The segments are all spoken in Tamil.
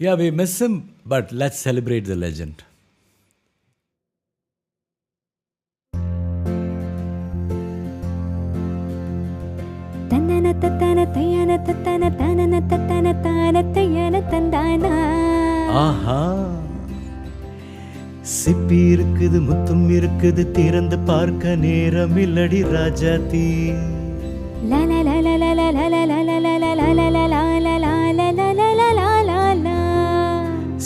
Yeah, we miss him, but let's celebrate the legend. தந்தன தத்தன தையன தத்தன தனன தத்தன தான தையன தந்தானா ஆஹா சிப்பி இருக்குது முத்தும் இருக்குது திறந்து பார்க்க நேரம் இல்லடி ராஜாத்தி லா லா லா லா லா லா லா லா லா லா லா லா லா லா லா லா லா.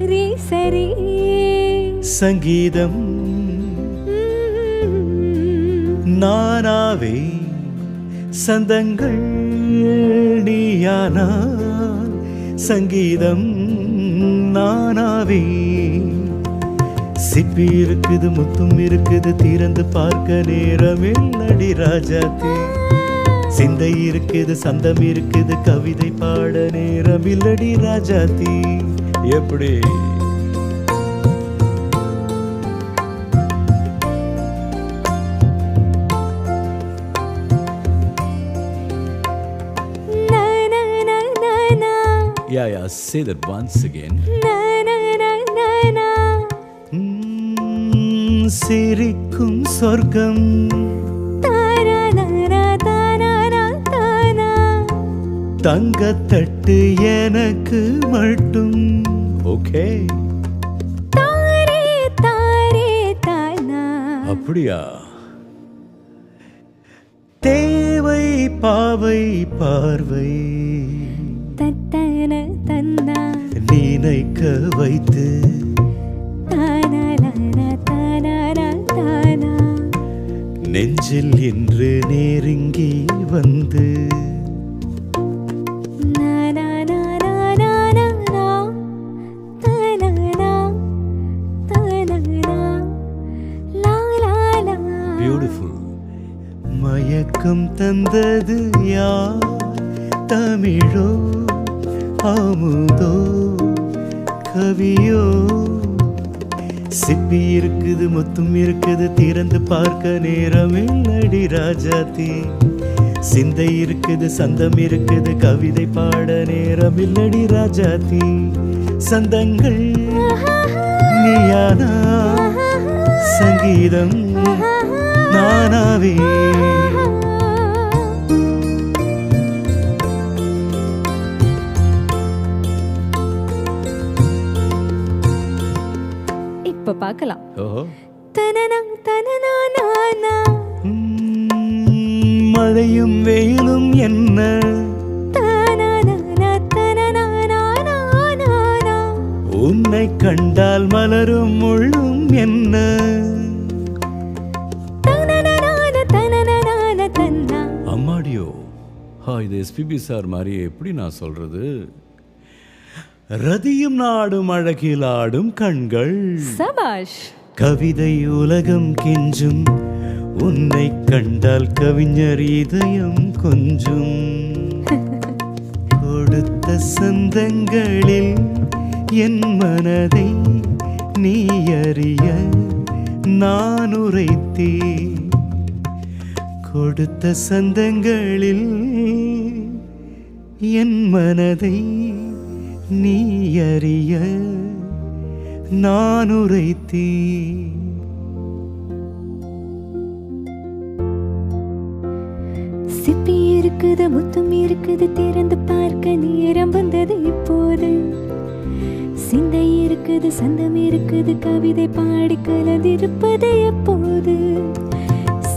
ரீ சரி. சங்கீதம். நானாவே சந்தங்கள் நீயானா? சங்கீதம் நானாவே. சிப்பி இருக்குது முத்தும் இருக்குது திறந்து பார்க்க நேரமில்லடி ராஜாத்தே. சிந்தை இருக்குது சந்தம் இருக்குது கவிதை பாட நேரமில்லடி ராஜாத்தி. எப்படி Yeah, yeah, say that once again. சிரிக்கும் சொர்க்கம் தங்கத்தட்டு எனக்கு மட்டும் ஓகே. அப்படியா தேவை பாவை பார்வை தத்தன, தன்னா. நினைக்க வைத்து. நெஞ்சில் இன்று நெருங்கி வந்து பியூட்டிஃபுல் மயக்கம் தந்தது யார்? தமிழோ அமுதோ கவியோ? சிப்பி இருக்குது முத்தும் இருக்குது திறந்து பார்க்க நேரம் இல்லடி ராஜாத்தி. சிந்தை இருக்குது சந்தம் இருக்குது கவிதை பாட நேரம் இல்லடி ராஜாத்தி. சந்தங்கள் நீயானா? சங்கீதம் நானாவே. இப்ப பார்க்கலாம் மழையும் வெயிலும் என்ன? உன்னை கண்டால் மலரும் முள்ளும் என்ன? இது எஸ்பிபி சார் மாதிரி எப்படி நான் சொல்றது? ரதியும் நாடும் அழகில் ஆடும் கண்கள். சபாஷ். கவிதை உலகம் கெஞ்சும். உன்னை கண்டால் கவிஞர் இதயம் கொஞ்சும். கொடுத்த சந்தங்களில் என் மனதை நீ அறிய நான் உரைத்தேன். கொடுத்த சந்தங்களில் என் மனதை நீ அறிய நான் உரைத்தீ சிப்பி இருக்குது முத்தும் இருக்குது திறந்து பார்க்க நேரம் வந்தது இப்போது. சிந்தை இருக்குது சந்தம் இருக்குது கவிதை பாடி கலந்திருப்பது எப்போது?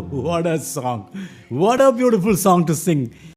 what a song. What a beautiful song to sing.